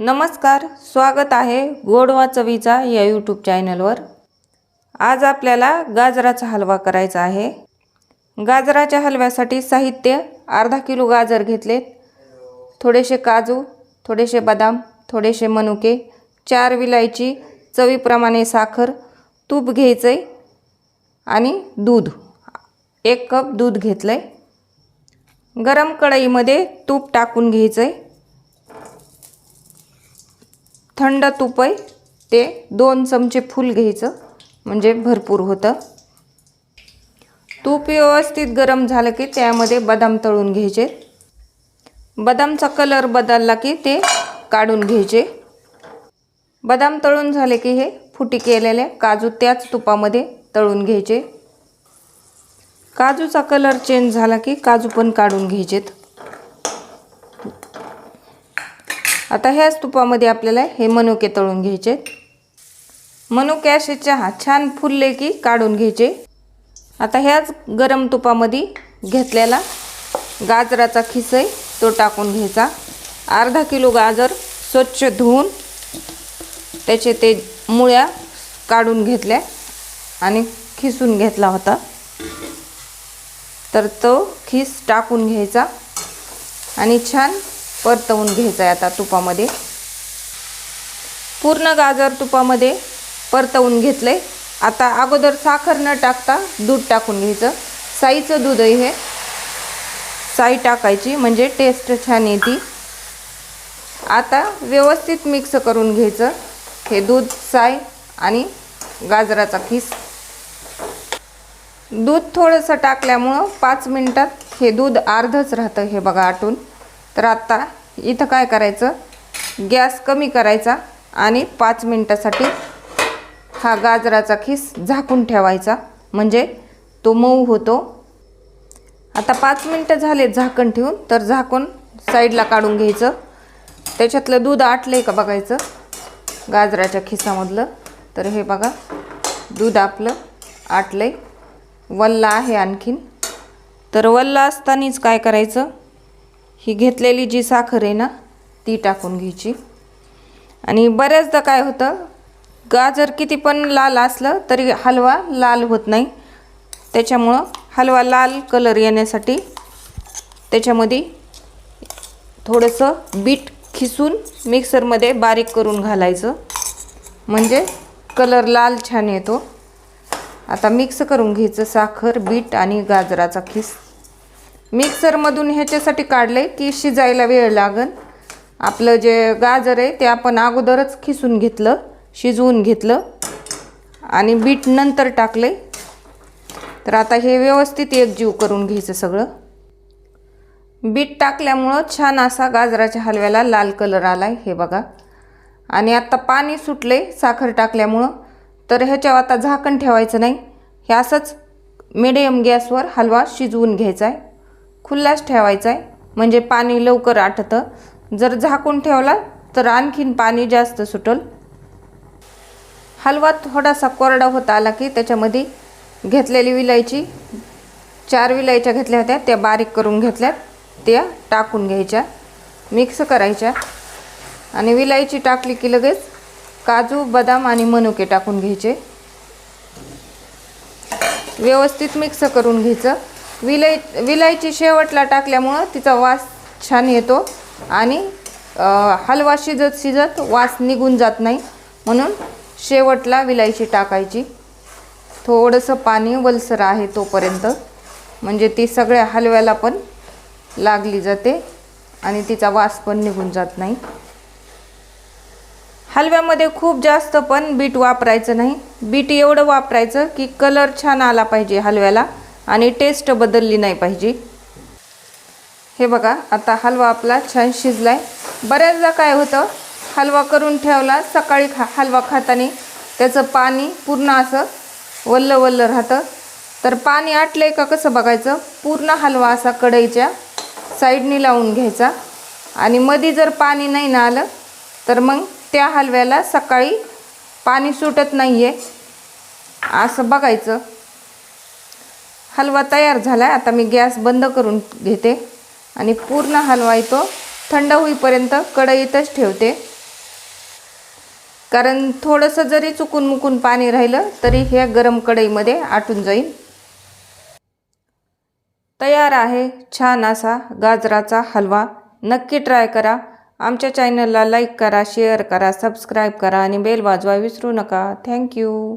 नमस्कार स्वागत आहे गोडवा चवीचा या यूट्यूब चॅनलवर आज आपल्याला गाजराचा हलवा करायचा आहे. गाजराच्या हलव्यासाठी साहित्य अर्धा किलो गाजर घेतलेत. थोडेसे काजू थोडेसे बदाम थोडेसे मनुके चार विलायची चवीप्रमाणे साखर तूप घ्यायचं आहे आणि दूध. एक कप दूध घेतलं आहे गरम कढईमध्ये तूप टाकून घ्यायचं आहे थंड तूप आहे ते दोन चमचे फूल घ्यायचं म्हणजे भरपूर होतं. तूप व्यवस्थित गरम झालं की त्यामध्ये बदाम तळून घ्यायचे. बदामचा कलर बदलला की ते काढून घ्यायचे. बदाम तळून झाले की हे फुटी केलेले काजू त्याच तुपामध्ये तळून घ्यायचे. काजूचा कलर चेंज झाला की काजू पण काढून घ्यायचेत. आता ह्याच तुपामध्ये आपल्याला हे मनुके तळून घ्यायचे. मनुके असे चहा छान फुलले की काढून घ्यायचे. आता ह्याच गरम तुपामध्ये घेतलेला गाजराचा खिसई तो टाकून घ्यायचा. अर्धा किलो गाजर स्वच्छ धुवून त्याचे ते मुळ्या काढून घेतल्या आणि खिसून घेतला होता. तर तो खिस टाकून घ्यायचा आणि छान परतवून घ्यायचं आहे आता तुपामध्ये. पूर्ण गाजर तुपामध्ये परतवून घेतलं आहे आता अगोदर साखर न टाकता दूध टाकून घ्यायचं. साईचं दूध आहे हे साई टाकायची म्हणजे टेस्ट छान येते. आता व्यवस्थित मिक्स करून घ्यायचं. हे दूध साय आणि गाजराचा खीस दूध थोडंसं टाकल्यामुळं पाच मिनटात हे दूध अर्धच राहतं हे बघा आटून. तर आत्ता इथं काय करायचं? गॅस कमी करायचा आणि पाच मिनटासाठी हा गाजराचा खीस झाकून ठेवायचा. म्हणजे तो मऊ होतो. आता पाच मिनटं झाले झाकण ठेवून तर झाकून साईडला काढून घ्यायचं. त्याच्यातलं दूध आटलं आहे का बघायचं? गाजराच्या खिसामधलं. तर हे बघा दूध आपलं आटलं आहे वल्ला आहे आणखीन. तर वल्ला असतानाच काय करायचं? ही घेतलेली जी साखर आहे ना ती टाकून घ्यायची. आणि बऱ्याचदा काय होतं गाजर किती पण लाल असलं तरी हलवा लाल होत नाही. त्याच्यामुळं हलवा लाल कलर येण्यासाठी त्याच्यामध्ये थोडंसं बीट खिसून मिक्सरमध्ये बारीक करून घालायचं. म्हणजे कलर लाल छान येतो. आता मिक्स करून घ्यायचं साखर बीट आणि गाजराचा खिस. मिक्सरमधून ह्याच्यासाठी काढलं आहे की शिजायला वेळ लागन. आपलं जे गाजर आहे ते आपण अगोदरच खिसून घेतलं शिजवून घेतलं आणि बीट नंतर टाकले तर आता हे व्यवस्थित एकजीव करून घ्यायचं सगळं. बीट टाकल्यामुळं छान असा गाजराच्या हलव्याला लाल कलर आला आहे हे बघा. आणि आत्ता पाणी सुटले साखर टाकल्यामुळं. तर ह्याच्यावर आता झाकण ठेवायचं नाही. हे असंच मिडियम गॅसवर हलवा शिजवून घ्यायचा आहे खुल्लाच ठेवायचा आहे म्हणजे पाणी लवकर आटतं. जर झाकून ठेवला तर आणखीन पाणी जास्त सुटल. हलवा थोडासा कोरडा होता आला की त्याच्यामध्ये घेतलेली विलायची चार विलायच्या घेतल्या होत्या त्या बारीक करून घेतल्यात. त्या टाकून घ्यायच्या. मिक्स करायच्या. आणि विलायची टाकली की लगेच काजू बदाम आणि मनुके टाकून घ्यायचे. व्यवस्थित मिक्स करून घ्यायचं. विलाय विलायची शेवटला टाकल्यामुळं तिचा वास छान येतो आणि हलवा शिजत शिजत वास निघून जात नाही. म्हणून शेवटला विलायची टाकायची. थोडंसं पाणी वलसर आहे तोपर्यंत. म्हणजे ती सगळ्या हलव्याला पण लागली जाते आणि तिचा वास पण निघून जात नाही. हलव्यामध्ये खूप जास्त पण बीट वापरायचं नाही. बीट एवढं वापरायचं की कलर छान आला पाहिजे हलव्याला. आणि टेस्ट बदलली नाही पाहिजे. हे बघा आता हलवा आपला छान शिजला आहे बऱ्याचदा काय होतं हलवा करून ठेवला सकाळी खा हलवा खाताना त्याचं पाणी पूर्ण असं वल्ल वल्ल राहतं. तर पाणी आटलं आहे का कसं बघायचं? पूर्ण हलवा असा कढईच्या साईडनी लावून घ्यायचा. आणि मध्ये जर पाणी नाही ना आलं तर मग त्या हलव्याला सकाळी पाणी सुटत नाही आहे असं बघायचं. हलवा तयार झाला आहे आता मी गॅस बंद करून घेते आणि पूर्ण हलवा येतो थंड होईपर्यंत कढईतच ठेवते. कारण थोडंसं जरी चुकून मुकून पाणी राहिलं तरी ह्या गरम कढईमध्ये आटून जाईल. तयार आहे छान असा गाजराचा हलवा. नक्की ट्राय करा. आमच्या चॅनलला लाईक करा शेअर करा सबस्क्राईब करा आणि बेल वाजवा विसरू नका. थँक्यू